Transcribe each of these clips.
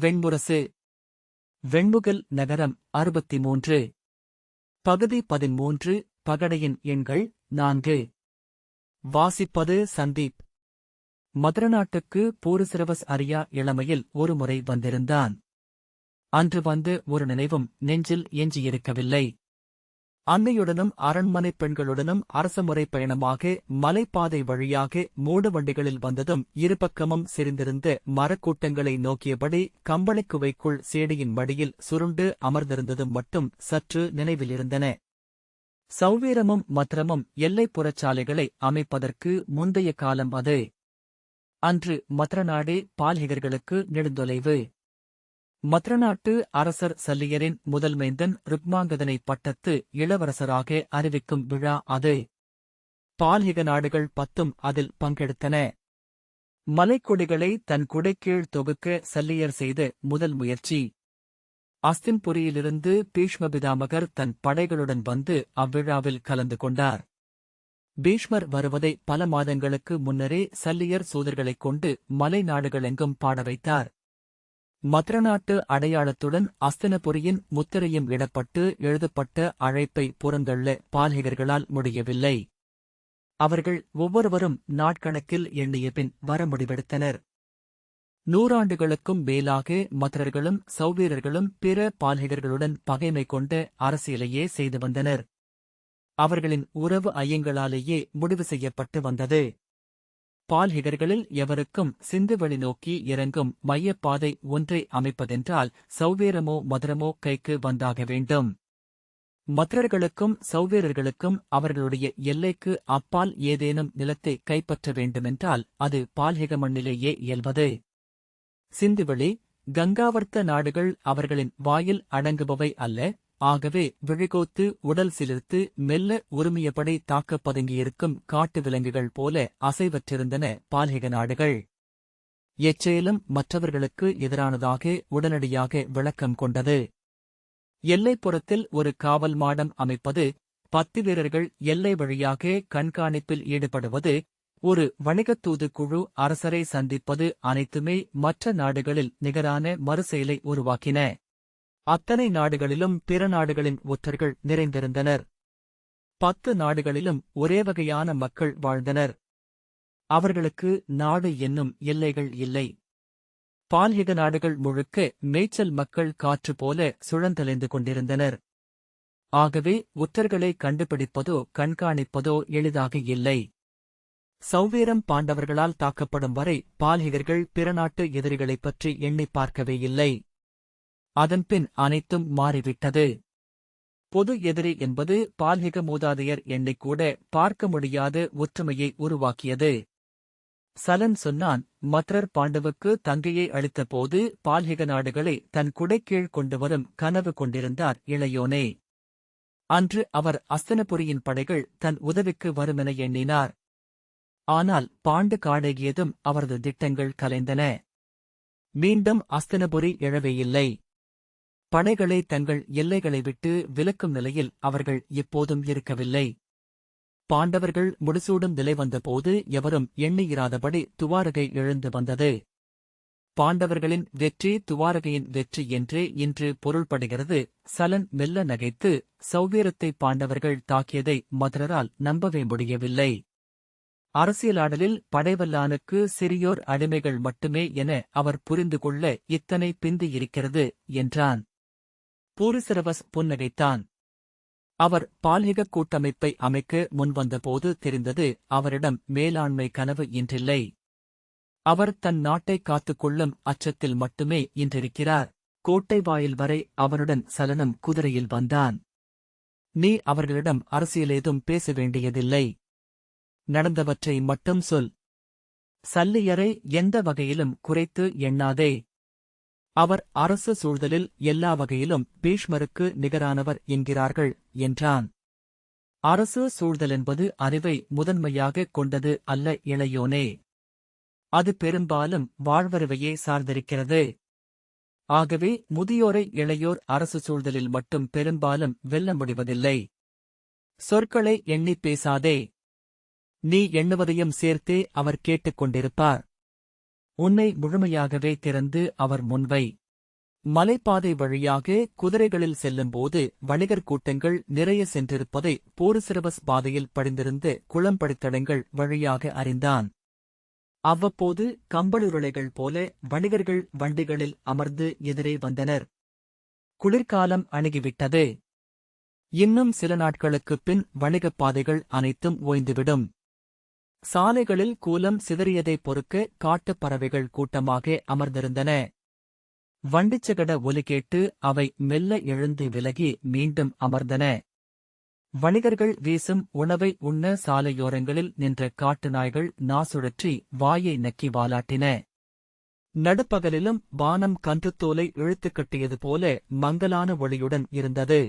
வெண்முரசு வெண்முகல் நகரம் அறுபத்தி மூன்று பகுதி பதிமூன்று பகடையின் எண்கள் நான்கு. வாசிப்பது சந்தீப். மதுரநாட்டுக்கு பூருசிரவஸ் அரியா இளமையில் ஒருமுறை வந்திருந்தான். அன்று வந்து ஒரு நினைவும் நெஞ்சில் எஞ்சியிருக்கவில்லை. அன்னையுடனும் அரண்மனைப் பெண்களுடனும் அரசமுறை பயணமாக மலைப்பாதை வழியாக மூடு வண்டிகளில் வந்ததும் இருபக்கமும் செறிந்திருந்த மரக்கூட்டங்களை நோக்கியபடி கம்பளிக்குவைக்குள் சேடியின் மடியில் சுருண்டு அமர்ந்திருந்ததும் மட்டும் சற்று நினைவிலிருந்தன. சௌவீரமும் மத்திரமும் எல்லைப்புறச்சாலைகளை அமைப்பதற்கு முந்தைய காலம் அது. அன்று மத்ரநாடே பால்ஹிகர்களுக்கு நெடுந்தொலைவு. மத்ரநாட்டு அரசர் சல்லியரின் முதல்மைந்தன் ருக்மாங்கதனை பட்டத்து இளவரசராக அறிவிக்கும் விழா அது. பால்ஹிக நாடுகள் பத்தும் அதில் பங்கெடுத்தன. மலைக்கொடிகளை தன் குடைக்கீழ் தொகுக்க சல்லியர் செய்த முதல் முயற்சி. அஸ்தின்புரியிலிருந்து பீஷ்மபிதாமகர் தன் படைகளுடன் வந்து அவ்விழாவில் கலந்து கொண்டார். பீஷ்மர் வருவதை பல மாதங்களுக்கு முன்னரே சல்லியர் சூதர்களைக் கொண்டு மலை நாடுகளெங்கும் பாட வைத்தார். மத்ரநாட்டு அடையாளத்துடன் அஸ்தனபுரியின் முத்திரையும் இடப்பட்டு எழுதப்பட்ட அழைப்பை புறந்தள்ள பாலகர்களால் முடியவில்லை. அவர்கள் ஒவ்வொருவரும் நாட்கணக்கில் எண்ணிய பின் வர முடிவெடுத்தனர். நூறாண்டுகளுக்கும் மேலாக மத்ரர்களும் சௌவீரர்களும் பிற பாலகர்களுடன் பகைமை கொண்ட அரசியலையே செய்து வந்தனர். அவர்களின் உறவு ஐயங்களாலேயே முடிவு செய்யப்பட்டு வந்தது. பால்ஹிகர்களில் எவருக்கும் சிந்துவெளி நோக்கி இறங்கும் மையப்பாதை ஒன்றை அமைப்பதென்றால் சௌவேரமோ மதுரமோ கைக்கு வந்தாக வேண்டும். மத்ரர்களுக்கும் சௌவேரர்களுக்கும் அவர்களுடைய எல்லைக்கு அப்பால் ஏதேனும் நிலத்தை கைப்பற்ற வேண்டுமென்றால் அது பால்ஹிக மண்ணிலேயே இயல்வது. சிந்துவெளி கங்காவர்த்த நாடுகள் அவர்களின் வாயில் அடங்குபவை அல்ல ஆகவே விழிகோத்து உடல் சிலிர்த்து மெல்ல உரிமையபடி தாக்கப் பதுங்கியிருக்கும் காட்டு விலங்குகள் போல அசைவற்றிருந்தன பால்ஹிக நாடுகள். எச்செயலும் மற்றவர்களுக்கு எதிரானதாக உடனடியாக விளக்கம் கொண்டது. எல்லைப்புறத்தில் ஒரு காவல் மாடம் அமைப்பது பத்து வீரர்கள் எல்லை வழியாக கண்காணிப்பில் ஈடுபடுவது ஒரு வணிகத் தூது குழு அரசரை சந்திப்பது அனைத்துமே மற்ற நாடுகளில் நிகரான மறுசெயலை உருவாக்கின. அத்தனை நாடுகளிலும் பிற நாடுகளின் ஒற்றர்கள் நிறைந்திருந்தனர். பத்து நாடுகளிலும் ஒரே வகையான மக்கள் வாழ்ந்தனர். அவர்களுக்கு நாடு என்னும் எல்லைகள் இல்லை. பால்யக நாடுகள் முழுக்க மேய்ச்சல் மக்கள் காற்று போல சுழந்தலைந்து கொண்டிருந்தனர். ஆகவே ஒற்றர்களை கண்டுபிடிப்பதோ கண்காணிப்பதோ எளிதாக இல்லை. சௌவீரம் பாண்டவர்களால் தாக்கப்படும் வரை பால்ஹிகர்கள் பிற நாட்டு எதிரிகளைப் பற்றி எண்ணிப் பார்க்கவே இல்லை. அதன்பின் அனைத்தும் மாறிவிட்டது. பொது எதிரி என்பது பால்ஹிக மூதாதையர் எண்ணிக்கூட பார்க்க முடியாத ஒற்றுமையை உருவாக்கியது. சலன் சொன்னான் மத்ரர் பாண்டவுக்கு தங்கையை அளித்தபோது பால்ஹிக நாடுகளை தன் குடைக்கீழ் கொண்டு வரும் கனவு கொண்டிருந்தார் இளையோனே. அன்று அவர் அஸ்தனபுரியின் படைகள் தன் உதவிக்கு வருமென எண்ணினார். ஆனால் பாண்டு காடகியதும் அவரது திட்டங்கள் கலைந்தன. மீண்டும் அஸ்தனபுரி எழவேயில்லை. படைகளை தங்கள் எல்லைகளை விட்டு விலக்கும் நிலையில் அவர்கள் எப்போதும் இருக்கவில்லை. பாண்டவர்கள் முடிசூடும் நிலை வந்தபோது எவரும் எண்ணியிராதபடி துவாரகை எழுந்து வந்தது. பாண்டவர்களின் வெற்றி துவாரகையின் வெற்றி என்றே இன்று பொருள்படுகிறது. சலன் மெல்ல நகைத்து சௌவீரத்தை பாண்டவர்கள் தாக்கியதை மதுரரால் நம்பவே முடியவில்லை. அரசியலாடலில் படைவல்லானுக்கு சிறியோர் அடிமைகள் மட்டுமே என அவர் புரிந்து கொள்ள இத்தனை பிந்தியிருக்கிறது என்றான். பூரிசிரவஸ் புன்னகைத்தான். அவர் பால்ஹிக கூட்டமைப்பை அமைக்க முன்வந்தபோது தெரிந்தது அவரிடம் மேலாண்மை கனவு இன்றில்லை. அவர் தன் நாட்டை காத்துக்கொள்ளும் அச்சத்தில் மட்டுமே இன்றிருக்கிறார். கோட்டை வாயில் வரை அவருடன் சலனம் குதிரையில் வந்தான். நீ அவர்களிடம் அரசியலேதும் பேச வேண்டியதில்லை. நடந்தவற்றை மட்டும் சொல். சல்லியரை எந்த வகையிலும் குறைத்து எண்ணாதே. அவர் அரசு சூழ்தலில் எல்லா வகையிலும் பீஷ்மருக்கு நிகரானவர் என்கிறார்கள் என்றான். அரசு சூழ்தலென்பது அறிவை முதன்மையாகக் கொண்டது அல்ல இளையோனே. அது பெரும்பாலும் வாழ்வறிவையே சார்ந்திருக்கிறது. ஆகவே முதியோரை இளையோர் அரசு சூழ்தலில் மட்டும் பெரும்பாலும் வெல்ல முடிவதில்லை. சொற்களை எண்ணிப் பேசாதே. நீ எண்ணுவதையும் சேர்த்தே அவர் கேட்டுக் கொண்டிருப்பார். உன்னை முழுமையாகவே திறந்து அவர் முன்வை. மலைப்பாதை வழியாக குதிரைகளில் செல்லும்போது வணிகர் கூட்டங்கள் நிறைய சென்றிருப்பதை போருசிரவஸ் பாதையில் படிந்திருந்த குளம்படித்தடங்கள் வழியாக அறிந்தான். அவ்வப்போது கம்பளுருளைகள் போல வணிகர்கள் வண்டிகளில் அமர்ந்து எதிரே வந்தனர். குளிர்காலம் அணுகிவிட்டது. இன்னும் சில நாட்களுக்குப் பின் வணிகப் பாதைகள் அனைத்தும் ஓய்ந்துவிடும். சாலைகளில் கூலம் சிதறியதைப் பொறுக்க காட்டுப் பறவைகள் கூட்டமாக அமர்ந்திருந்தன. வண்டிச்சகட ஒலி கேட்டு அவை மெல்ல எழுந்து விலகி மீண்டும் அமர்ந்தன. வணிகர்கள் வீசும் உணவை உண்ண சாலையோரங்களில் நின்ற காட்டு நாய்கள் நாசுழற்றி வாயை நக்கி வாலாட்டின. நடுப்பகலிலும் வானம் கன்றுத்தோலை இழுத்துக் கட்டியது போல மங்கலான ஒளியுடன் இருந்தது.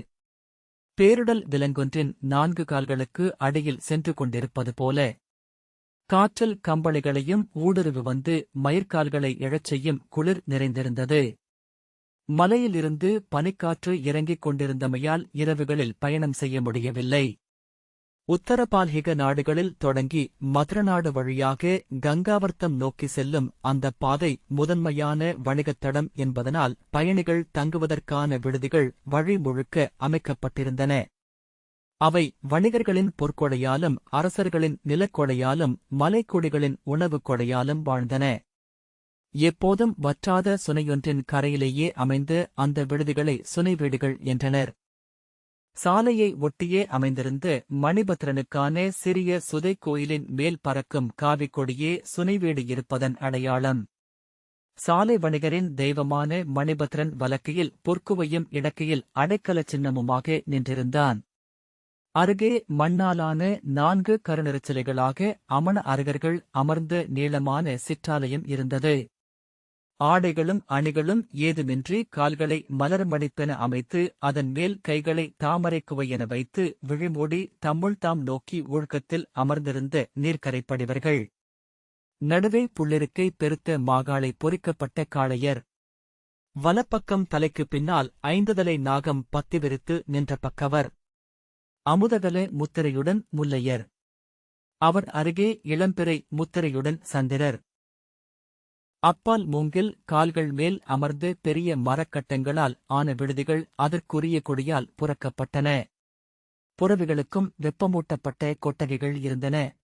பேரிடல் விலங்கொன்றின் நான்கு கால்களுக்கு அடியில் சென்று கொண்டிருப்பது போல காற்றல் கம்பளிகளையும் ஊடுருவி வந்து மயிர்கால்களை எழச் செய்யும் குளிர் நிறைந்திருந்தது. மலையிலிருந்து பனிக்காற்று இறங்கிக் கொண்டிருந்தமையால் இரவுகளில் பயணம் செய்ய முடியவில்லை. உத்தரபால்ஹிக நாடுகளில் தொடங்கி மதுரநாடு வழியாக கங்காவர்த்தம் நோக்கி செல்லும் அந்த பாதை முதன்மையான வணிகத்தடம் என்பதனால் பயணிகள் தங்குவதற்கான விடுதிகள் வழி முழுக்க அமைக்கப்பட்டிருந்தன. அவை வணிகர்களின் பொற்கொடையாலும் அரசர்களின் நிலக்கொடையாலும் மலைக்குடிகளின் உணவுக் கொடையாலும் வாழ்ந்தன. எப்போதும் வற்றாத சுனையொன்றின் கரையிலேயே அமைந்து அந்த விடுதிகளை சுனை வீடுகள் என்றனர். சாலையை ஒட்டியே அமைந்திருந்து மணிபத்ரனுக்கான சிறிய சுதை கோயிலின் மேல் பறக்கும் காவிக்கொடியே சுனைவீடு இருப்பதன் அடையாளம். சாலை வணிகரின் தெய்வமான மணிபத்ரன் வலக்கையில் பொற்குவையும் இடக்கையில் அடைக்கல சின்னமுமாக நின்றிருந்தான். அருகே மண்ணாலான நான்கு கருநெரிச்சலைகளாக அமண அருகர்கள் அமர்ந்த நீளமான சிற்றாலயம் இருந்தது. ஆடைகளும் அணிகளும் ஏதுமின்றி கால்களை மலர்மடிப்பென அமைத்து அதன் மேல் கைகளை தாமரைக்குவை என வைத்து விழிமூடி தம்முள் தாம் நோக்கி ஒழுக்கத்தில் அமர்ந்திருந்த நீர்க்கரைப்படிவர்கள். நடுவே புள்ளிருக்கை பெருத்த மாகாளை பொறிக்கப்பட்ட காளையர். வலப்பக்கம் தலைக்குப் பின்னால் ஐந்துதலை நாகம் பத்தி விரித்து நின்ற பக்கவர். அமுதகல முத்திரையுடன் முல்லையர். அவர் அருகே இளம்பிறை முத்திரையுடன் சந்திரர். அப்பால் மூங்கில் கால்கள் மேல் அமர்ந்து பெரிய மரக்கட்டங்களால் ஆன விடுதிகள் அதற்குரிய கொடியால் புறக்கப்பட்டன. புறவிகளுக்கும் வெப்பமூட்டப்பட்ட கொட்டகைகள் இருந்தன.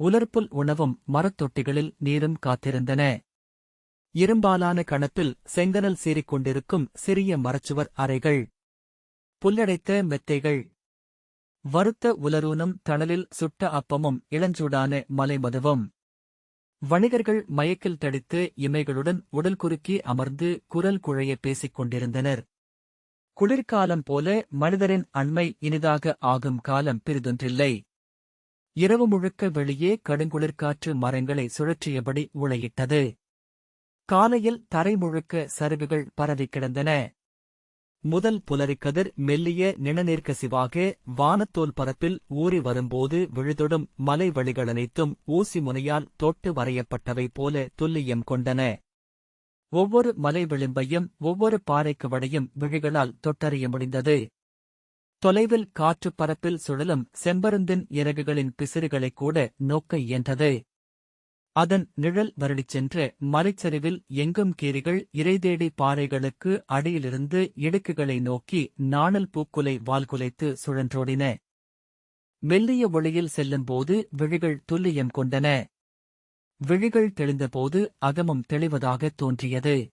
உலர்ப்புல் உணவும் மரத்தொட்டிகளில் நீரும் காத்திருந்தன. இரும்பாலான கணப்பில் செங்கனல் சீறிக் கொண்டிருக்கும் சிறிய மரச்சுவர் அறைகள். புல்லடைத்த மெத்தைகள். வறுத்த உலரூனும் தணலில் சுட்ட அப்பமும் இளஞ்சூடான மலைமதுவும் வணிகர்கள் மயக்கில் தடித்து இமைகளுடன் உடல் குறுக்கி அமர்ந்து குரல் குழைய பேசிக் கொண்டிருந்தனர். குளிர்காலம் போல மனிதரின் அண்மை இனிதாக ஆகும் காலம் பிரிதொன்றில்லை. இரவு முழுக்க வெளியே கடுங்குளிர்காற்று மரங்களை சுழற்றியபடி உளையிட்டது காலையில் தரை முழுக்க சரிவுகள் பரவிக் கிடந்தன. முதல் புலரிக்கதிர் மெல்லிய நிணநீர்க்கசிவாக வானத்தோல் பரப்பில் ஊறி வரும்போது விழுதொடும் மலை வழிகளனைத்தும் ஊசி முனையால் தொட்டு வரையப்பட்டவை போல துல்லியம் கொண்டன. ஒவ்வொரு மலை விளிம்பையும் ஒவ்வொரு பாறைக்கு வடையும் விழிகளால் தொட்டறிய முடிந்தது. தொலைவில் காற்றுப் பரப்பில் சுழலும் செம்பருந்தின் இறகுகளின் பிசிறுகளைக் கூட நோக்க இயன்றது. அதன் நிழல் வருடிச் சென்ற மலைச்சரிவில் எங்கும் கீரிகள் இறைதேடி பாறைகளுக்கு அடியிலிருந்து இடுக்குகளை நோக்கி நாணல் பூக்குலை வால்குலைத்து சுழன்றோடின. மெல்லிய ஒளியில் செல்லும்போது விழிகள் துல்லியம் கொண்டன. விழிகள் தெளிந்தபோது அகமும் தெளிவதாகத் தோன்றியது.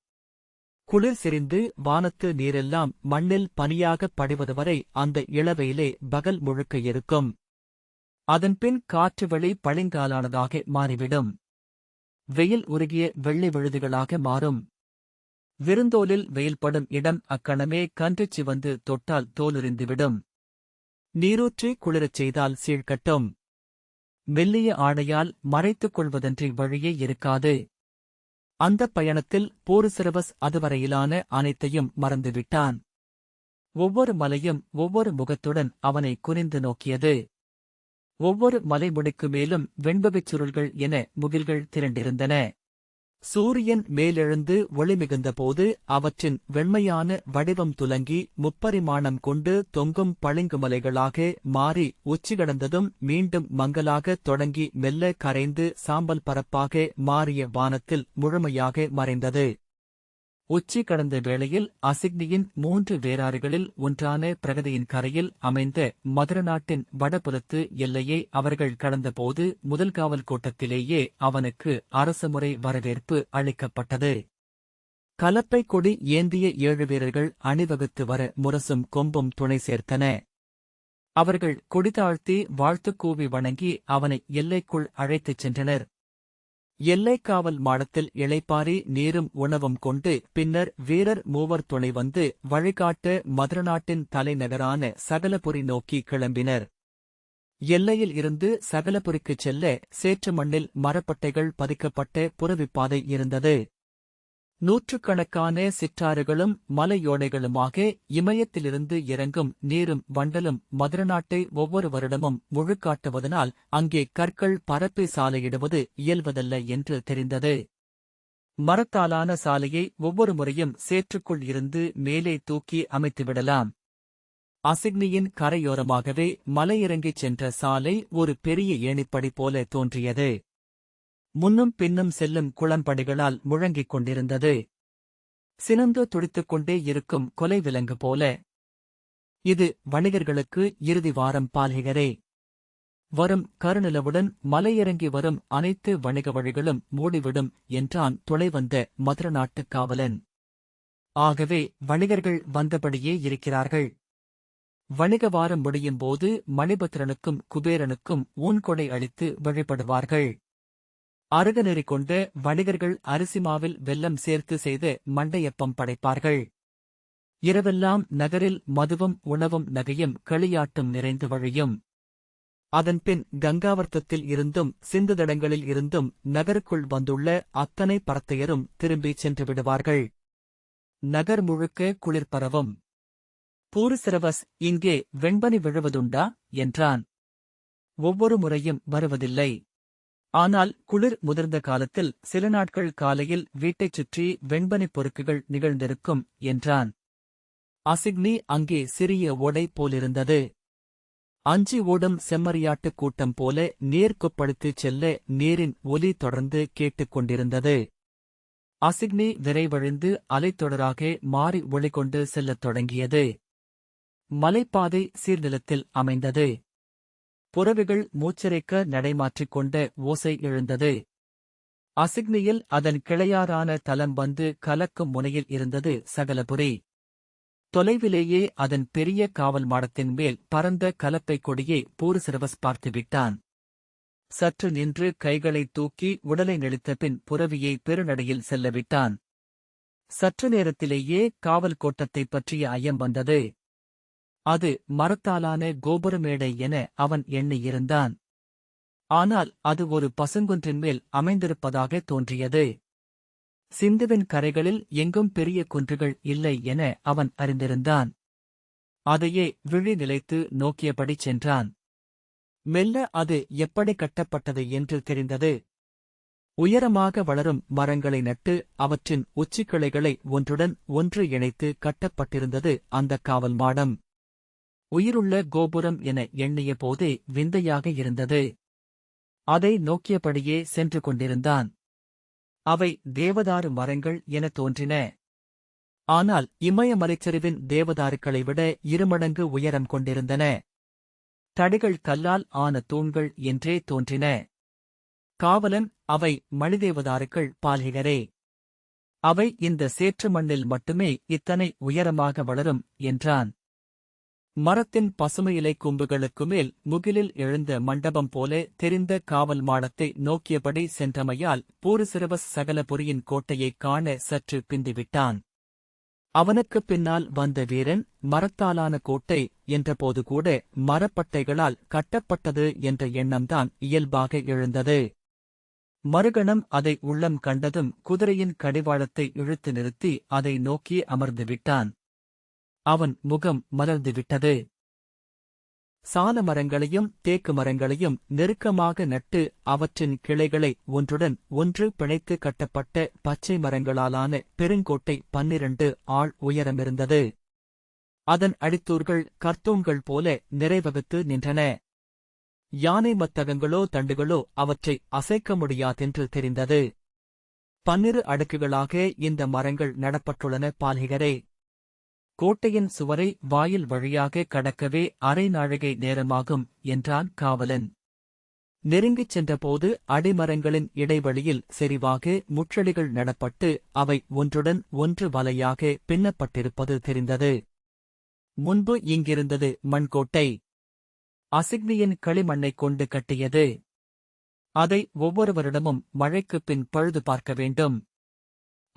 குளிர் சிரிந்து வானத்து நீரெல்லாம் மண்ணில் பனியாகப் படிவது வரை அந்த இளவையிலே பகல் முழுக்க இருக்கும். அதன்பின் காற்று வெளி பளிங்காலானதாக மாறிவிடும். வெயில் உருகிய வெள்ளை விழுதுகளாக மாறும். விருந்தோலில் வெயில்படும் இடம் அக்கணமே கன்று சிவந்து தொட்டால் தோலுரிந்துவிடும் நீரூற்றி குளிரச் செய்தால் சீழ்கட்டும். மெல்லிய ஆடையால் மறைத்துக் கொள்வதன்றி வழியே இருக்காது. அந்தப் பயணத்தில் போருசிரவஸ் அதுவரையிலான அனைத்தையும் மறந்துவிட்டான். ஒவ்வொரு மலையும் ஒவ்வொரு முகத்துடன் அவனை குனிந்து நோக்கியது. ஒவ்வொரு மலைமுடிக்கு மேலும் வெண்பவிச் சுருள்கள் என முகில்கள் திரண்டிருந்தன. சூரியன் மேலெழுந்து ஒளிமிகுந்தபோது அவற்றின் வெண்மையான வடிவம் துலங்கி முப்பரிமாணம் கொண்டு தொங்கும் பளிங்குமலைகளாக மாறி உச்சி கடந்ததும் மீண்டும் மங்கலாக தொடங்கி மெல்ல கரைந்து சாம்பல் பரப்பாக மாறிய வானத்தில் முழுமையாக மறைந்தது. உச்சி கடந்த வேளையில் அசிக்னியின் மூன்று வேறாறுகளில் ஒன்றான பிரகதியின் கரையில் அமைந்த மதுர நாட்டின் வடபுலத்து எல்லையை அவர்கள் கடந்தபோது முதல் காவல் கோட்டத்திலேயே அவனுக்கு அரசுமுறை வரவேற்பு அளிக்கப்பட்டது. கலப்பை கொடி ஏந்திய ஏழு வீரர்கள் அணிவகுத்து வர முரசும் கொம்பும் துணை சேர்த்தன. அவர்கள் கொடி தாழ்த்தி வாழ்த்துக் கூவி வணங்கி அவனை எல்லைக்குள் அழைத்துச் சென்றனர். எல்லைக் காவல் மாடத்தில் இளைப்பாறி நீரும் உணவும் கொண்டு பின்னர் வீரர் மூவர் துணை வந்து வழிகாட்ட மதுரநாட்டின் தலைநகரான சகலபுரி நோக்கி கிளம்பினர். எல்லையில் இருந்து சகலபுரிக்குச் செல்ல சேற்று மண்ணில் மரப்பட்டைகள் பதிக்கப்பட்ட புறவிப்பாதை இருந்தது. நூற்றுக்கணக்கான சிற்றாறுகளும் மலையோடைகளுமாக இமயத்திலிருந்து இறங்கும் நீரும் வண்டலும் மதுரநாட்டை ஒவ்வொரு வருடமும் முழுக்காட்டுவதனால் அங்கே கற்கள் பரப்பி சாலையிடுவது இயல்வதல்ல என்று தெரிந்தது. மரத்தாலான சாலையை ஒவ்வொரு முறையும் சேற்றுக்குள் இருந்து மேலே தூக்கி அமைத்துவிடலாம். அசிக்னியின் கரையோரமாகவே மலையிறங்கிச் சென்ற சாலை ஒரு பெரிய ஏணிப்படி போல தோன்றியது. முன்னும் பின்னும் செல்லும் குளம்படிகளால் முழங்கிக் கொண்டிருந்தது. சினந்து துடித்துக் கொண்டே இருக்கும் கொலை விலங்கு போல. இது வணிகர்களுக்கு இறுதி வாரம் பாலிகரே வரும் கருநிலவுடன் மலையிறங்கி வரும் அனைத்து வணிக வழிகளும் மூடிவிடும் என்றான் துணை வந்த மதுர நாட்டுக் காவலன். ஆகவே வணிகர்கள் வந்தபடியே இருக்கிறார்கள். வணிக வாரம் முடியும் போது மணிபத்திரனுக்கும் குபேரனுக்கும் ஊன்கொடை அளித்து வழிபடுவார்கள். அருகநெறி கொண்டு வணிகர்கள் அரிசிமாவில் வெல்லம் சேர்த்து செய்து மண்டையப்பம் படைப்பார்கள். இரவெல்லாம் நகரில் மதுவும் உணவும் நகையும் களியாட்டும் நிறைந்து வழியும். அதன்பின் கங்காவர்த்தத்தில் இருந்தும் சிந்துதடங்களில் இருந்தும் நகருக்குள் வந்துள்ள அத்தனை பரத்தையரும் திரும்பிச் சென்று விடுவார்கள். நகர் முழுக்க குளிர் பரவும். பூரிசிரவஸ் இங்கே வெண்பனி விழுவதுண்டா? என்றான். ஒவ்வொரு முறையும் வருவதில்லை. ஆனால் குளிர் முதிர்ந்த காலத்தில் சில நாட்கள் காலையில் வீட்டைச் சுற்றி வெண்பனிப் பொறுக்குகள் நிகழ்ந்திருக்கும் என்றான். அசிக்னி அங்கே சிறிய ஓடை போலிருந்தது. அஞ்சி ஓடும் செம்மறியாட்டுக் கூட்டம் போல நேர்க்குப்படுத்திச் செல்ல நீரின் ஒலி தொடர்ந்து கேட்டுக் கொண்டிருந்தது. அசிக்னி விரைவழிந்து அலைத்தொடராக மாறி ஒளிகொண்டு செல்லத் தொடங்கியது. மலைப்பாதை சீர்நிலத்தில் அமைந்தது. புறவிகள் மூச்சரைக்க நடைமாற்றிக் கொண்ட ஓசை எழுந்தது. அசிக்னியில் அதன் கிளையாரான தலம் வந்து கலக்கும் முனையில் இருந்தது சகலபுரி. தொலைவிலேயே அதன் பெரிய காவல் மாடத்தின் மேல் பரந்த கலப்பைக் கொடியை பூருசிரவஸ் பார்த்துவிட்டான் சற்று நின்று கைகளை தூக்கி உடலை நெளித்த பின் புறவியை பெருநடையில் செல்லவிட்டான் சற்று நேரத்திலேயே காவல் கோட்டத்தைப் பற்றிய ஐயம் வந்தது. அது மரத்தாலான கோபுரமேடை என அவன் எண்ணியிருந்தான். ஆனால் அது ஒரு பசுங்குன்றின் மேல் அமைந்திருப்பதாக தோன்றியது. சிந்துவின் கரைகளில் எங்கும் பெரிய குன்றுகள் இல்லை என அவன் அறிந்திருந்தான். அதையே விழி நிலைத்து நோக்கியபடி சென்றான். மெல்ல அது எப்படி கட்டப்பட்டது என்று தெரிந்தது. உயரமாக வளரும் மரங்களை நட்டு அவற்றின் உச்சிக்கிளைகளை ஒன்றுடன் ஒன்று இணைத்து கட்டப்பட்டிருந்தது அந்த காவல் மாடம். உயிருள்ள கோபுரம் என எண்ணிய போதே விந்தையாக இருந்தது. அதை நோக்கியபடியே சென்று கொண்டிருந்தான். அவை தேவதாரு மரங்கள் என தோன்றின. ஆனால் இமயமலைச்சரிவின் தேவதாருக்களை விட இருமடங்கு உயரம் கொண்டிருந்தன. தடிகள் கல்லால் ஆன தூண்கள் என்றே தோன்றின. காவலன் அவை மணிதேவதாருக்கள் பால்கிகரே. அவை இந்த சேற்று மண்ணில் மட்டுமே இத்தனை உயரமாக வளரும் என்றான். மரத்தின் பசுமையிலை கும்புகளுக்கு மேல் முகிலில் எழுந்த மண்டபம் போல தெரிந்த காவல் மாடத்தை நோக்கியபடி சென்றமையால் பூருசிரவஸ் சகலபுரியின் கோட்டையைக் காண சற்று பிந்திவிட்டான். அவனுக்குப் பின்னால் வந்த வீரன் மரத்தாலான கோட்டை என்றபோது கூட மரப்பட்டைகளால் கட்டப்பட்டது என்ற எண்ணம்தான் இயல்பாக எழுந்தது. மறுகணம் அதை உள்ளம் கண்டதும் குதிரையின் கடிவாளத்தை இழுத்து நிறுத்தி அதை நோக்கி அமர்ந்துவிட்டான் அவன் முகம் மலர்ந்துவிட்டது. சால மரங்களையும் தேக்கு மரங்களையும் நெருக்கமாக நட்டு அவற்றின் கிளைகளை ஒன்றுடன் ஒன்று பிணைத்து கட்டப்பட்ட பச்சை மரங்களாலான பெருங்கோட்டை பன்னிரண்டு ஆள் உயரமிருந்தது. அதன் அடித்தூர்கள் கர்த்தூங்கள் போல நிறைவகுத்து நின்றன. யானை மத்தகங்களோ தண்டுகளோ அவற்றை அசைக்க முடியாதென்று தெரிந்தது. பன்னிரு அடுக்குகளாக இந்த மரங்கள் நடப்பட்டுள்ளன பால்கிகரே. கோட்டையின் சுவரை வாயில் வழியாக கடக்கவே அரை நாழிகை நேரமாகும் என்றான் காவலன். நெருங்கிச் சென்றபோது அடிமரங்களின் இடைவெளியில் செறிவாக முற்றடிகள் நடப்பட்டு அவை ஒன்றுடன் ஒன்று வலையாக பின்னப்பட்டிருப்பது தெரிந்தது. முன்பு இங்கிருந்தது மண்கோட்டை. அசிக்னியின் களிமண்ணைக் கொண்டு கட்டியது. அதை ஒவ்வொருவரிடமும் மழைக்குப் பின் பழுது பார்க்க வேண்டும்.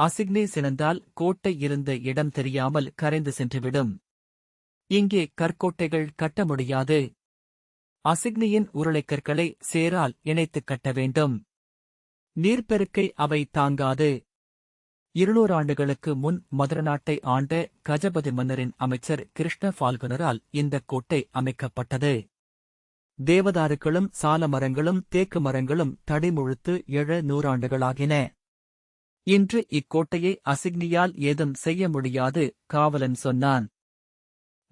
அசிக்னி சினந்தால் கோட்டை இருந்த இடம் தெரியாமல் கரைந்து சென்றுவிடும். இங்கே கற்கோட்டைகள் கட்ட முடியாது. அசிக்னியின் உருளைக்கற்களை சேரால் இணைத்துக் கட்ட வேண்டும். நீர்ப்பெருக்கை அவை தாங்காது. இருநூறு ஆண்டுகளுக்கு முன் மதுரநாட்டை ஆண்ட கஜபதி மன்னரின் அமைச்சர் கிருஷ்ண ஃபால்குனரால் இந்த கோட்டை அமைக்கப்பட்டது. தேவதாருக்களும் சால மரங்களும் தேக்கு மரங்களும் தடிமுழுத்து எழ நூறாண்டுகளாகின இன்று இக்கோட்டையை அசிக்னியால் ஏதும் செய்ய முடியாது காவலன் சொன்னான்.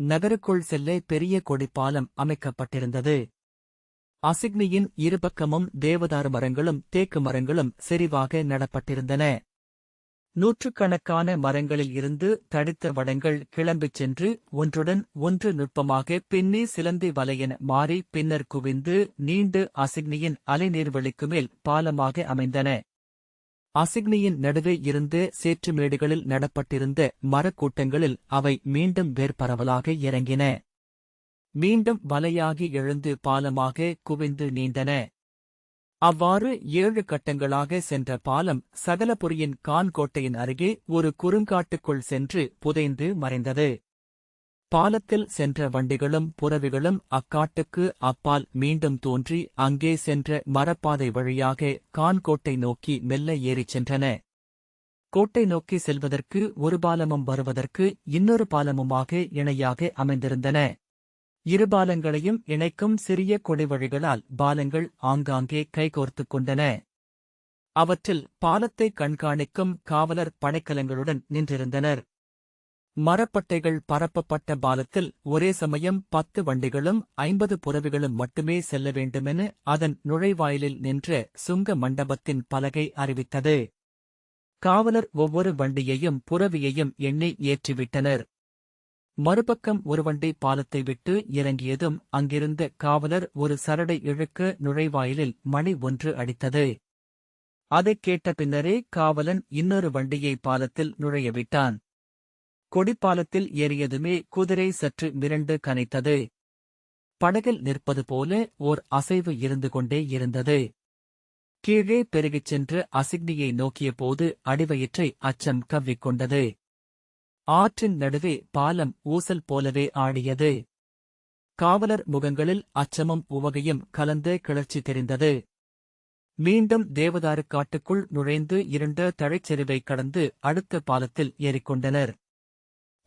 நகருக்குள் செல்ல பெரிய கொடிப்பாலம் அமைக்கப்பட்டிருந்தது. அசிக்னியின் இருபக்கமும் தேவதாரு மரங்களும் தேக்கு மரங்களும் செறிவாக நடப்பட்டிருந்தன. நூற்றுக்கணக்கான மரங்களில் இருந்து தடித்த வடங்கள் கிளம்பிச் சென்று ஒன்றுடன் ஒன்று நுட்பமாக பின்னி சிலந்தி வலையென மாறி பின்னர் குவிந்து நீண்டு அசிக்னியின் அலைநீர்வெளிக்கு மேல் பாலமாக அமைந்தன. அசிக்னியின் நடுவே இருந்து சேற்றுமேடுகளில் நடப்பட்டிருந்த மரக்கூட்டங்களில் அவை மீண்டும் வேர்பரவலாக இறங்கின. மீண்டும் வலையாகி எழுந்து பாலமாக குவிந்து நீண்டன அவ்வாறு ஏழு கட்டங்களாக சென்ற பாலம் சகலபுரியின் கான்கோட்டையின் அருகே ஒரு குறுங்காட்டுக்குள் சென்று புதைந்து மறைந்தது. பாலத்தில் சென்ற வண்டிகளும் புறவிகளும் அக்காட்டுக்கு அப்பால் மீண்டும் தோன்றி அங்கே சென்ற மரப்பாதை வழியாக கான்கோட்டை நோக்கி மெல்ல ஏறிச் சென்றன. கோட்டை நோக்கி செல்வதற்கு ஒரு பாலமும் வருவதற்கு இன்னொரு பாலமுமாக இணையாக அமைந்திருந்தன. இரு பாலங்களையும் இணைக்கும் சிறிய கொடைவழிகளால் பாலங்கள் ஆங்காங்கே கைகோர்த்துக் கொண்டன. அவற்றில் பாலத்தை கண்காணிக்கும் காவலர் படைக்கலங்களுடன் நின்றிருந்தனர். மரப்பட்டைகள் பரப்பப்பட்ட பாலத்தில் ஒரே சமயம் பத்து வண்டிகளும் ஐம்பது புறவிகளும் மட்டுமே செல்ல வேண்டுமென அதன் நுழைவாயிலில் நின்ற சுங்க மண்டபத்தின் பலகை அறிவித்தது. காவலர் ஒவ்வொரு வண்டியையும் புறவியையும் எண்ணி ஏற்றிவிட்டனர். மறுபக்கம் ஒரு வண்டி பாலத்தை விட்டு இறங்கியதும் அங்கிருந்த காவலர் ஒரு சரடை இழுக்க நுழைவாயிலில் மணி ஒன்று அடித்தது. அதைக் கேட்ட பின்னரே காவலன் இன்னொரு வண்டியை பாலத்தில் நுழையவிட்டான் கொடிப்பாலத்தில் ஏறியதுமே குதிரை சற்று மிரண்டு கனைத்தது. படகில் நிற்பது போல ஓர் அசைவு இருந்து கொண்டே இருந்தது. கீழே பெருகிச் சென்று அசிக்னியை நோக்கியபோது அடிவயிற்றை அச்சம் கவ்விக்கொண்டது ஆற்றின் நடுவே பாலம் ஊசல் போலவே ஆடியது. காவலர் முகங்களில் அச்சமும் உவகையும் கலந்து கிளர்ச்சி தெரிந்தது. மீண்டும் தேவதாரு காட்டுக்குள் நுழைந்து இருண்ட தழைச்செறிவை கடந்து அடுத்த பாலத்தில் ஏறிக்கொண்டனர்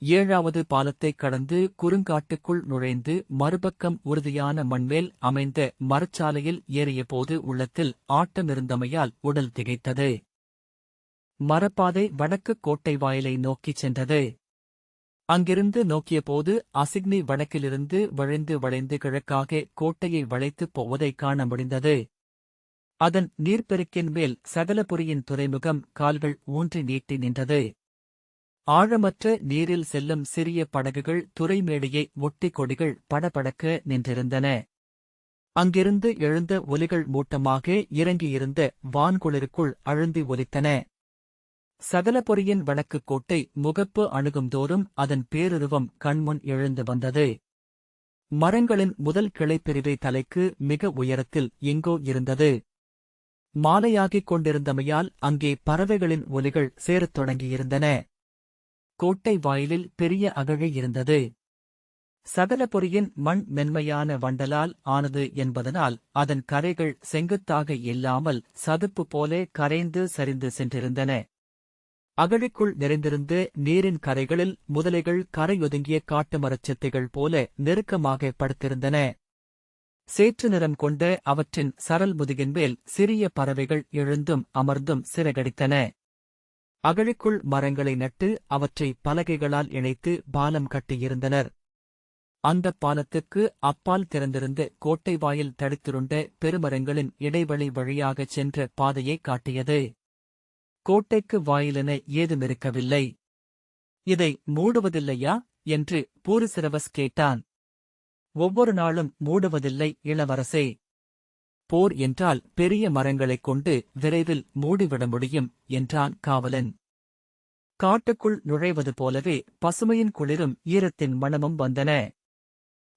ஏழாவது பாலத்தைக் கடந்து குறுங்காட்டுக்குள் நுழைந்து மறுபக்கம் உறுதியான மண்மேல் அமைந்த மரச்சாலையில் ஏறியபோது உள்ளத்தில் ஆட்டமிருந்தமையால் உடல் திகைத்தது. மரப்பாதை வடக்கு கோட்டை வாயிலை நோக்கிச் சென்றது. அங்கிருந்து நோக்கியபோது அசிக்னி வடக்கிலிருந்து வளைந்து வளைந்து கிழக்காக கோட்டையை வளைத்துப் போவதைக் காண முடிந்தது. அதன் நீர்ப்பெருக்கின் மேல் சகலபுரியின் துறைமுகம் கால்கள் ஊன்றி நீட்டி நின்றது. ஆழமற்ற நீரில் செல்லும் சிறிய படகுகள் துறைமேடையை ஒட்டி கொடிகள் படபடக்க நின்றிருந்தன. அங்கிருந்து எழுந்த ஒலிகள் மூட்டமாக இறங்கியிருந்த வான்குளிருக்குள் அழுந்தி ஒலித்தன. சகலபொறியின் வழக்குக் கோட்டை முகப்பு அணுகும்தோறும் அதன் பேருருவம் கண்முன் எழுந்து வந்தது. மரங்களின் முதல் கிளைப்பிரிவை தலைக்கு மிக உயரத்தில் எங்கோ இருந்தது. மாலையாகிக் கொண்டிருந்தமையால் அங்கே பறவைகளின் ஒலிகள் சேரத் தொடங்கியிருந்தன. கோட்டை வாயிலில் பெரிய அகழி இருந்தது. சகலபொறியின் மண் மென்மையான வண்டலால் ஆனது என்பதனால் அதன் கரைகள் செங்குத்தாக இல்லாமல் சதுப்பு போலே கரைந்து சரிந்து சென்றிருந்தன. அகழிக்குள் நிறைந்திருந்து நீரின் கரைகளில் முதலைகள் கரையொதுங்கிய காட்டு மரச்செத்தைகள் போல நெருக்கமாக படுத்திருந்தன. சேற்று நிறம் கொண்ட அவற்றின் சரல் முதுகின் மேல் சிறிய பறவைகள் எழுந்தும் அமர்ந்தும் சிறகடித்தன. அகழிக்குள் மரங்களை நட்டு அவற்றை பலகைகளால் இணைத்து பாலம் கட்டியிருந்தனர் அந்தப் பாலத்துக்கு அப்பால் திறந்திருந்த கோட்டை வாயில் தடுத்திருந்த பெருமரங்களின் இடைவெளி வழியாகச் சென்ற பாதையை காட்டியது. கோட்டைக்கு வாயிலென ஏதுமிருக்கவில்லை இதை மூடுவதில்லையா? என்று பூரிசிரவஸ் கேட்டான். ஒவ்வொரு நாளும் மூடுவதில்லை இளவரசே. போர் என்றால் பெரிய மரங்களைக் கொண்டு விரைவில் மூடிவிட முடியும் என்றான் காவலன். காட்டுக்குள் நுழைவது போலவே பசுமையின் குளிரும் ஈரத்தின் மணமும் வந்தன.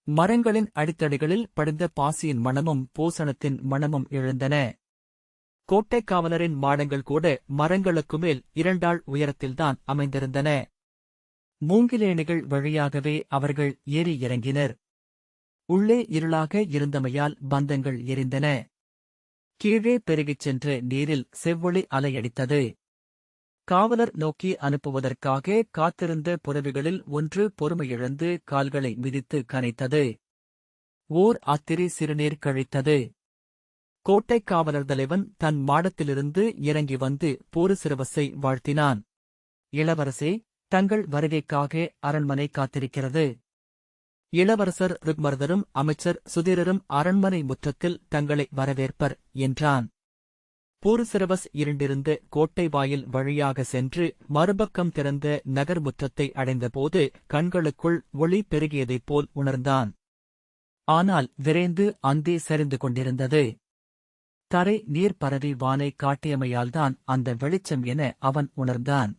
மரங்களின் அடித்தடிகளில் படிந்த பாசியின் மணமும் பூசணத்தின் மணமும் எழுந்தன. கோட்டைக் காவலரின் மாடங்கள் கூட மரங்களுக்கு மேல் இரண்டாள் உயரத்தில்தான் அமைந்திருந்தன. மூங்கிலேணிகள் வழியாகவே அவர்கள் ஏறி இறங்கினர். உள்ளே இருளாக இருந்தமையால் பந்தங்கள் எரிந்தன. கீழே பெருகிச் சென்று நீரில் செவ்வொளி அலையடித்தது. காவலர் நோக்கி அனுப்புவதற்காக காத்திருந்த புறவிகளில் ஒன்று பொறுமையிழந்து கால்களை மிதித்து கனைத்தது. ஓர் அத்திரி சிறுநீர் கழித்தது. கோட்டைக் காவலர் தலைவன் தன் மாடத்திலிருந்து இறங்கி வந்து போருசிரவஸை வாழ்த்தினான். இளவரசே தங்கள் வருகைக்காக அரண்மனை காத்திருக்கிறது. இளவரசர் ருக்மர்தரும் அமைச்சர் சுதீரரும் அரண்மனை முற்றத்தில் தங்களை வரவேற்பர் என்றான். போருசிரவஸ் இருண்டிருந்து கோட்டை வாயில் வழியாக சென்று மறுபக்கம் திறந்த நகர் முற்றத்தை அடைந்தபோது கண்களுக்குள் ஒளி பெருகியதைப் போல் உணர்ந்தான். ஆனால் விரைந்து அந்தே சரிந்து கொண்டிருந்தது. தரை நீர் பரவி வானை காட்டியமையால்தான் அந்த வெளிச்சம் என அவன் உணர்ந்தான்.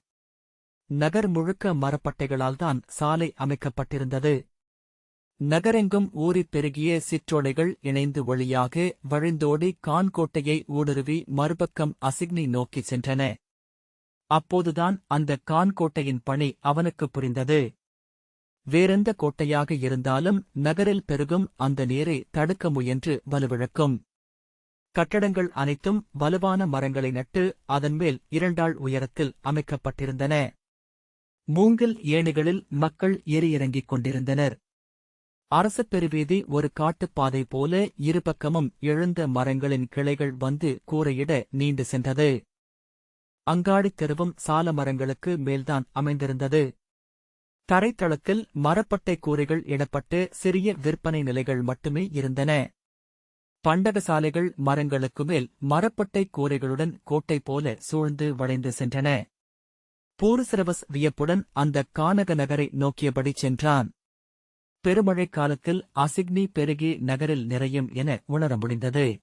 நகர் முழுக்க மரப்பட்டைகளால்தான் சாலை அமைக்கப்பட்டிருந்தது. நகரெங்கும் ஊறிப் பெருகிய சிற்றோலைகள் இணைந்து வழியாக வழிந்தோடி கான்கோட்டையை ஊடுருவி மறுபக்கம் அசிக்னி நோக்கிச் சென்றன. அப்போதுதான் அந்த கான்கோட்டையின் பணி அவனுக்குப் புரிந்தது. வேறெந்த கோட்டையாக இருந்தாலும் நகரில் பெருகும் அந்த நீரை தடுக்க முயன்று வலுவிழக்கும். கட்டடங்கள் அனைத்தும் வலுவான மரங்களை நட்டு அதன்மேல் இரண்டாள் உயரத்தில் அமைக்கப்பட்டிருந்தன. மூங்கில் ஏணிகளில் மக்கள் ஏறி இறங்கிக் கொண்டிருந்தனர். அரசப்பெருவீதி ஒரு காட்டுப்பாதை போல இருபக்கமும் எழுந்த மரங்களின் கிளைகள் வந்து கூரையிட நீண்டு சென்றது. அங்காடித் தெருவும் சால மரங்களுக்கு மேல்தான் அமைந்திருந்தது. தரைத்தளத்தில் மரப்பட்டை கூரைகள் இடப்பட்டு சிறிய விற்பனை நிலைகள் மட்டுமே இருந்தன. பண்டகசாலைகள் மரங்களுக்கு மேல் மரப்பட்டை கூரைகளுடன் கோட்டை போல சூழ்ந்து வளைந்து சென்றன. பூருசிரவஸ் வியப்புடன் அந்த கானக நகரை நோக்கியபடி சென்றான். பெருமழைக் காலத்தில் அசிக்னி பெருகி நகரில் நிறையும் என உணர முடிந்தது.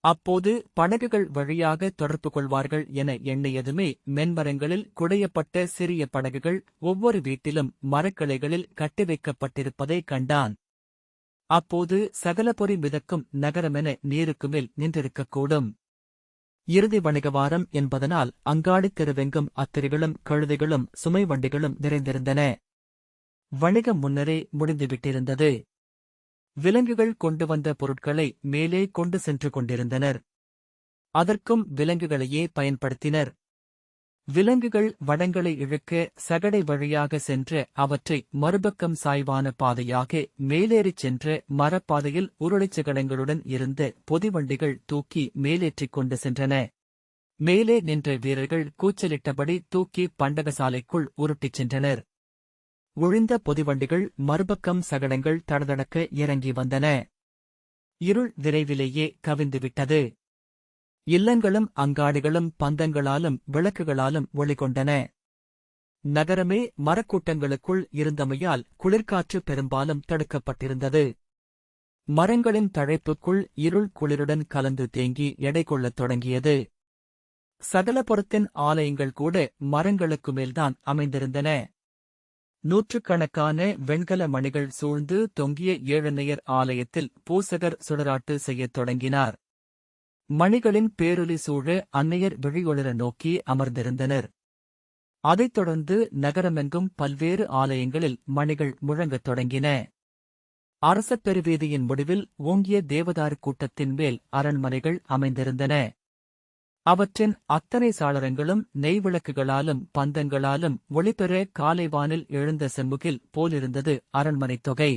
அப்போது படகுகள் வழியாக தொடர்பு கொள்வார்கள் என எண்ணியதுமே மென்மரங்களில் குடையப்பட்ட சிறிய படகுகள் ஒவ்வொரு வீட்டிலும் மரக்கிளைகளில் கட்டி வைக்கப்பட்டிருப்பதைக் கண்டான். அப்போது சகலபொறி மிதக்கும் நகரமென நீருக்கு மேல் நின்றிருக்கக்கூடும். இறுதி வணிக வாரம் என்பதனால் அங்காடித் தெருவெங்கும் அத்திரிகளும் கழுதைகளும் சுமை வண்டிகளும் நிறைந்திருந்தன. வணிகம் முன்னரே முடிந்துவிட்டிருந்தது. விலங்குகள் கொண்டு வந்த பொருட்களை மேலே கொண்டு சென்று கொண்டிருந்தனர். அதற்கும் விலங்குகளையே பயன்படுத்தினர். விலங்குகள் வடங்களை இழுக்க சகடை வழியாக சென்று அவற்றை மறுபக்கம் சாய்வான பாதையாக மேலேறிச் சென்று மரப்பாதையில் உருளைச்சகடங்களுடன் இருந்த பொதிவண்டிகள் தூக்கி மேலேற்றிக் கொண்டு சென்றன. மேலே நின்ற வீரர்கள் கூச்சலிட்டபடி தூக்கி பண்டகசாலைக்குள் உருட்டிச் சென்றனர். ஒழிந்த பொதிவண்டிகள் மறுபக்கம் சகடங்கள் தடதடக்க இறங்கி வந்தன. இருள் விரைவிலேயே கவிந்துவிட்டது. இல்லங்களும் அங்காடிகளும் பந்தங்களாலும் விளக்குகளாலும் ஒளிகொண்டன. நகரமே மரக்கூட்டங்களுக்குள் இருந்தமையால் குளிர்காற்று பெரும்பாலும் தடுக்கப்பட்டிருந்தது. மரங்களின் தழைப்புக்குள் இருள் குளிருடன் கலந்து தேங்கி எடை கொள்ளத் தொடங்கியது. சகலபுரத்தின் ஆலயங்கள் கூட மரங்களுக்கு மேல்தான் அமைந்திருந்தன. நூற்றுக்கணக்கான வெண்கல மணிகள் சூழ்ந்து தொங்கிய ஏழனையர் ஆலயத்தில் பூசகர் சுடராட்டு செய்யத் தொடங்கினார். மணிகளின் பேரொலி சூழ அன்னையர் விழியொளிர நோக்கி அமர்ந்திருந்தனர். அதைத் தொடர்ந்து நகரமெங்கும் பல்வேறு ஆலயங்களில் மணிகள் முழங்கத் தொடங்கின. அரசப் பெருவீதியின் முடிவில் ஓங்கிய தேவதாரு கூட்டத்தின் மேல் அரண்மனைகள் அமைந்திருந்தன. அவற்றின் அத்தனை சாளரங்களும் நெய்விளக்குகளாலும் பந்தங்களாலும் ஒளிபெற காலைவானில் எழுந்த செம்முகில் போலிருந்தது அரண்மனைத் தொகை.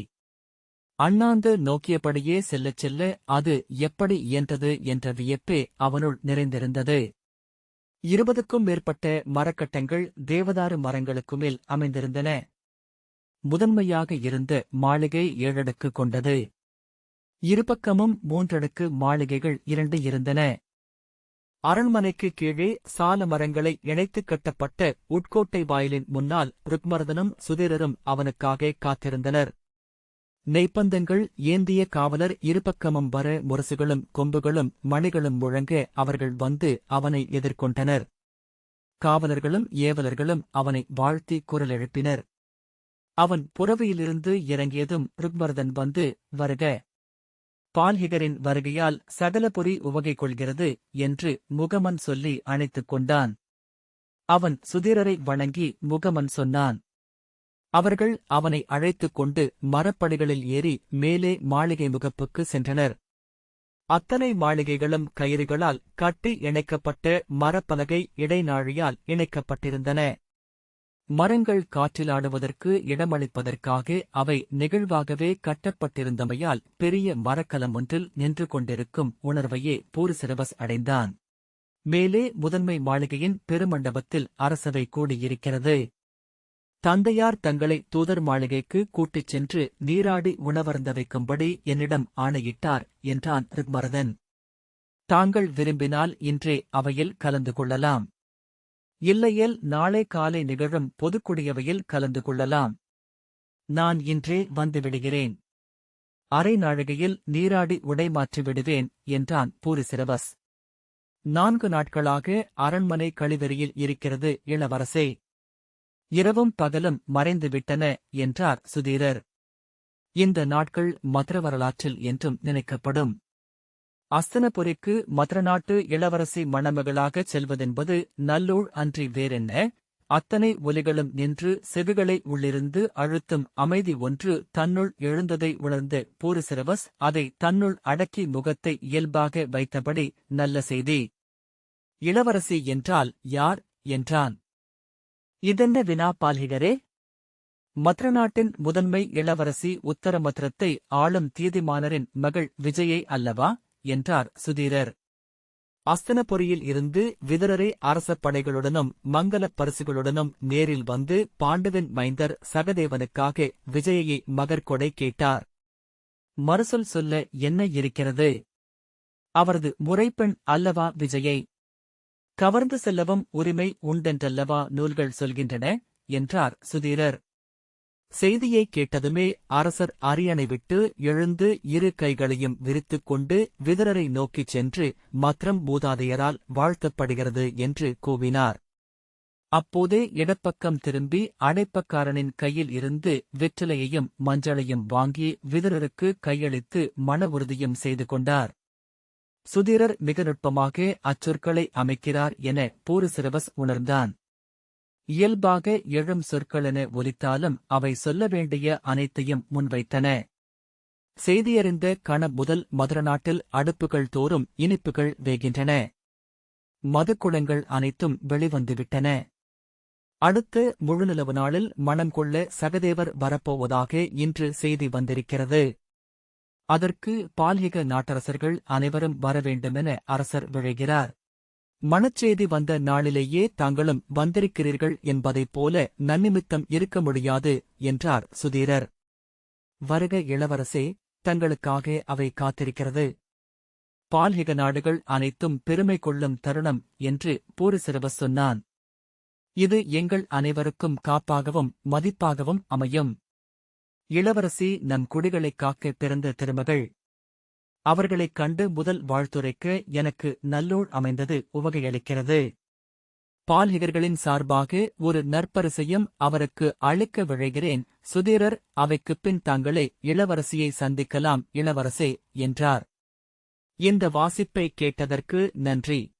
அண்ணாந்து நோக்கியபடியே செல்லச் செல்ல அது எப்படி இயன்றது என்ற வியப்பே அவனுள் நிறைந்திருந்தது. இருபதுக்கும் மேற்பட்ட மரக்கட்டங்கள் தேவதாரு மரங்களுக்கு மேல் அமைந்திருந்தன. முதன்மையாக இருந்த மாளிகை ஏழடுக்கு கொண்டது. இருபக்கமும் மூன்றடுக்கு மாளிகைகள் இரண்டு இருந்தன. அரண்மனைக்கு கீழே சால மரங்களை இணைத்துக் கட்டப்பட்ட உட்கோட்டை வாயிலின் முன்னால் ருக்மர்தனும் சுதீரரும் அவனுக்காக காத்திருந்தனர். நெய்ப்பந்தங்கள் ஏந்திய காவலர் இருபக்கமும் வர முரசுகளும் கொம்புகளும் மணிகளும் முழங்க அவர்கள் வந்து அவனை எதிர்கொண்டனர். காவலர்களும் ஏவலர்களும் அவனை வாழ்த்தி குரல் எழுப்பினர். அவன் புறவையிலிருந்து இறங்கியதும் ருக்மர்தன் வந்து வருக பால்ஹிகரின் வருகையால் சகலபுரி உவகை கொள்கிறது என்று முகமன் சொல்லி அணைத்துக் கொண்டான். அவன் சுதிரரை வணங்கி முகமன் சொன்னான் அவர்கள் அவனை அழைத்துக் கொண்டு மரப்படிகளில் ஏறி மேலே மாளிகை முகப்புக்கு சென்றனர். அத்தனை மாளிகைகளும் கயிறுகளால் கட்டி இணைக்கப்பட்ட மரப்பலகை இடைநாழியால் இணைக்கப்பட்டிருந்தன. மரங்கள் காற்றிலாடுவதற்கு இடமளிப்பதற்காக அவை நெகிழ்வாகவே கட்டப்பட்டிருந்தமையால் பெரிய மரக்கலம் ஒன்றில் நின்று கொண்டிருக்கும் உணர்வையே பூரிசிரபஸ் அடைந்தான். மேலே முதன்மை மாளிகையின் பெருமண்டபத்தில் அரசவை கூடியிருக்கிறது. தந்தையார் தங்களை தூதர் மாளிகைக்கு கூட்டிச் சென்று நீராடி உணவருந்த வைக்கும்படி என்னிடம் ஆணையிட்டார் என்றான் ரிக்மரதன். தாங்கள் விரும்பினால் இன்றே அவையில் கலந்து கொள்ளலாம். இல்லையேல் நாளை காலை நிகழும் பொதுக்குடியவையில் கலந்து கொள்ளலாம். நான் இன்றே வந்துவிடுகிறேன் அரை நாழிகையில் நீராடி உடை மாற்றிவிடுவேன் என்றான் பூரிசிரவஸ். நான்கு நாட்களாக அரண்மனை கழிவறையில் இருக்கிறது இளவரசே. இரவும் பகலும் மறைந்துவிட்டன என்றார் சுதீரர். இந்த நாட்கள் மதுர வரலாற்றில் என்றும் நினைக்கப்படும். அஸ்தனபுரிக்கு மதுர நாட்டு இளவரசி மணமகளாகச் செல்வதென்பது நல்லூழ் அன்றி வேறென்ன? அத்தனை ஒலிகளும் நின்று செவிகளை உள்ளிருந்து அழுத்தும் அமைதி ஒன்று தன்னுள் எழுந்ததை உணர்ந்த பூரிசிரவஸ் அதை தன்னுள் அடக்கி முகத்தை இயல்பாக வைத்தபடி நல்ல செய்தி. இளவரசி என்றால் யார் என்றான். இதென்ன வினா பால்கிகரே? மத்ர நாட்டின் முதன்மை இளவரசி உத்தரமத்ரத்தை ஆளும் தீதிமானரின் மகள் விஜயை அல்லவா? என்றார் சுதீரர். அஸ்தனபுரியில் இருந்து விதரரை அரச படைகளுடனும் மங்களப் பரிசுகளுடனும் நேரில் வந்து பாண்டவன் மைந்தர் சகதேவனுக்காக விஜயையை மகர்கொடை கேட்டார். மறுசொல் சொல்ல என்ன இருக்கிறது? அவரது முறைப்பெண் அல்லவா விஜயை? கவர்ந்து செல்லவும் உரிமை உண்டென்றல்லவா நூல்கள் சொல்கின்றன? என்றார் சுதீரர். செய்தியை கேட்டதுமே அரசர் அரியணை விட்டு எழுந்து இரு கைகளையும் விரித்துக் கொண்டு விதரரை நோக்கிச் சென்று மத்ரம் மூதாதையரால் வாழ்த்தப்படுகிறது என்று கூவினார். அப்போதே இடப்பக்கம் திரும்பி அடைப்பக்காரனின் கையில் இருந்து வெற்றிலையையும் மஞ்சளையும் வாங்கி விதரருக்கு கையளித்து மன உறுதியும் செய்து கொண்டார். சுதீரர் மிக நுட்பமாக அச்சொற்களை அமைக்கிறார் என பூரிசிரவஸ் உணர்ந்தான். இயல்பாக எழும் சொற்களென ஒலித்தாலும் அவை சொல்ல வேண்டிய அனைத்தையும் முன்வைத்தன. செய்தியறிந்த கண முதல் மதுர நாட்டில் அடுப்புகள் தோறும் இனிப்புகள் வேகின்றன. மதுக்குளங்கள் அனைத்தும் வெளிவந்துவிட்டன. அடுத்த முழுநிலவு நாளில் மனம் கொள்ள சகதேவர் வரப்போவதாக இன்று செய்தி வந்திருக்கிறது. அதற்கு பால்யக நாட்டரசர்கள் அனைவரும் வரவேண்டுமென அரசர் விழைகிறார். மணச்செய்தி வந்த நாளிலேயே தாங்களும் வந்திருக்கிறீர்கள் என்பதைப் போல நன்னிமித்தம் இருக்க முடியாது என்றார் சுதீரர். வருக இளவரசே தங்களுக்காக அவை காத்திருக்கிறது. பால்ஹிக நாடுகள் அனைத்தும் பெருமை கொள்ளும் தருணம் என்று பூரிசிறுவ சொன்னான். இது எங்கள் அனைவருக்கும் காப்பாகவும் மதிப்பாகவும் அமையும். இளவரசி நம் குடிகளைக் காக்க பிறந்த திருமகள் அவர்களைக் கண்டு முதல் வாழ்த்துரைக்க எனக்கு நல்லோள் அமைந்தது உவகையளிக்கிறது. பால்யகர்களின் சார்பாக ஒரு நற்பரிசையும் அவருக்கு அளிக்க விழைகிறேன். சுதீரர் அவைக்குப் பின் தாங்களே இளவரசியை சந்திக்கலாம் இளவரசே என்றார். இந்த வாசிப்பை கேட்டதற்கு நன்றி.